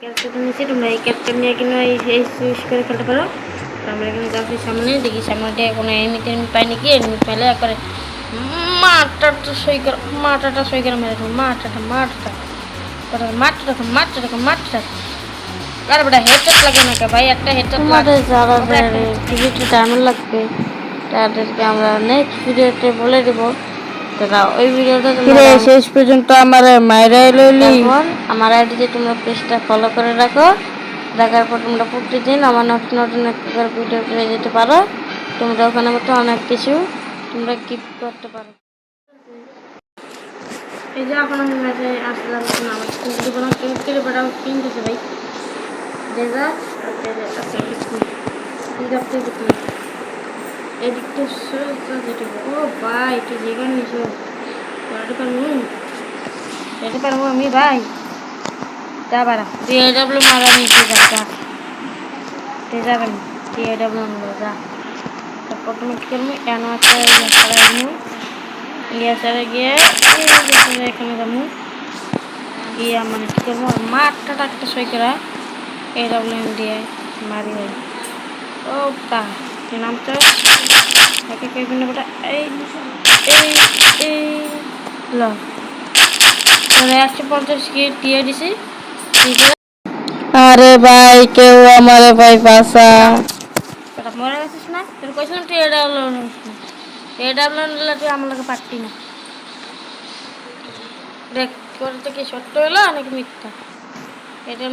ক্যারেক্টারটা নিয়েছি তোমরা এই ক্যারেক্টার নিয়ে কিনে এই এই সুইচ করে খেলতে পারো। আমরা এখানে যাচ্ছি সামনে দেখি সামনে কোনো এনিমি টেনিমি পাই নাকি একবারে মাটাটা সই করে মাটাটা সই করে মেরে দেবো মাটাটা মাটাটা মাটাটা দেখো মাটাটা দেখো মাটাটা আরে বেটা হেডশট লাগে না কে ভাই? একটা হেডশট তোমাদের যারা টিভিতে টাইম লাগবে তাদেরকে আমরা নেক্সট ভিডিওতে বলে দেব। ওই ভিডিওটা তোমরা শেষ পর্যন্ত আমার মায়েরা লইলি। আমার আইডিতে তোমরা পেজটা ফলো করে রাখো রাখার পর তোমরা প্রতিদিন আমার নতুন নতুন একটা ভিডিও পেয়ে যেতে পারো। তোমরা ওখানে মতো অনেক কিছু তোমরা গিফট করতে পারো। এই যে আমি ম্যাচে আসলাম আমার কিন্তু কোনো কেউ কেটে বেড়াও কিনতেছে ভাই। ডেজা আচ্ছা এদিকটা দেখি এদিকটা যেটা ও ভাই তুই যেখানে নিছো পড়াতে পারব যেতে পারব আমি ভাই। যা বাড়া তুই এডাব্লিউ মারা নিচে যা। যা তুই যাবেন তুই এডাব্লিউ মারা যা। তারপর তুমি কী করব? এন একটা ছাড়াই ইয়া গিয়ে এখানে যাব। ইয়া মানে কী করব? মাঠটা টাকটা সই করা। এডাব্লিউ দিয়ে মারি ও তা। কি নাম তো তাকে কে বিনা বেটা এই এই এই ল। একশো পঞ্চাশ কি দিয়ে দিছি। আরে ভাই কেউ আমার ভাই পাশা বেটা মরে গেছিস না? তোর কইছিলাম তুই না এডাব্লিউ নিলে তুই আমার লোকে পারতি না। দেখ তোর তো কি সত্য হলো নাকি মিথ্যা? এটা